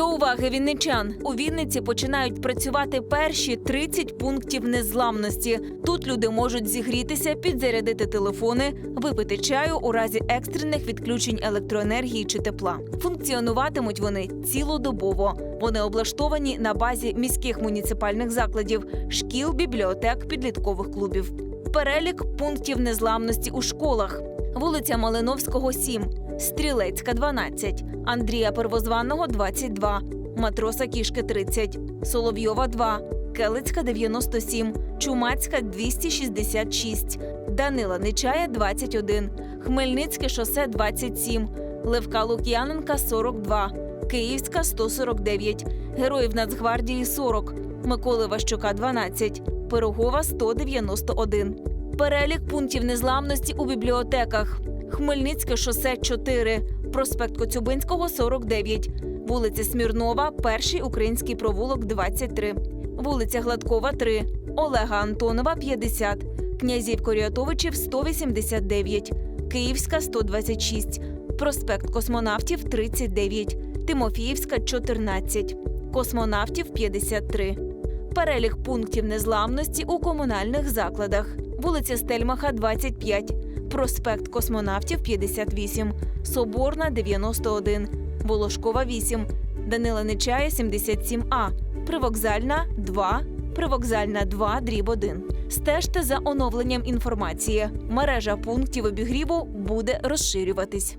До уваги вінничан у Вінниці починають працювати перші 30 пунктів незламності. Тут люди можуть зігрітися, підзарядити телефони, випити чаю у разі екстрених відключень електроенергії чи тепла. Функціонуватимуть вони цілодобово. Вони облаштовані на базі міських муніципальних закладів, шкіл, бібліотек, підліткових клубів. Перелік пунктів незламності у школах: вулиця Малиновського, 7, Стрілецька, 12, Андрія Первозванного, 22, Матроса Кішки, 30, Соловйова, 2, Келицька, 97, Чумацька, 266, Данила Нечая, 21, Хмельницьке шосе, 27, Левка Лук'яненка, 42, Київська, 149, Героїв Нацгвардії, 40, Миколи Ващука, 12, Пирогова, 191. Перелік пунктів незламності у бібліотеках. Хмельницьке шосе 4, проспект Коцюбинського 49, вулиця Смірнова, перший український провулок 23, вулиця Гладкова 3, Олега Антонова 50, князів Коріатовичів 189, Київська 126, проспект Космонавтів 39, Тимофіївська 14, Космонавтів 53. Перелік пунктів незламності у комунальних закладах. Вулиця Стельмаха 25, проспект Космонавтів 58, Соборна 91, Волошкова 8, Данила Нечая 77А, Привокзальна 2, Привокзальна 2, дріб 1. Стежте за оновленням інформації. Мережа пунктів обігріву буде розширюватись.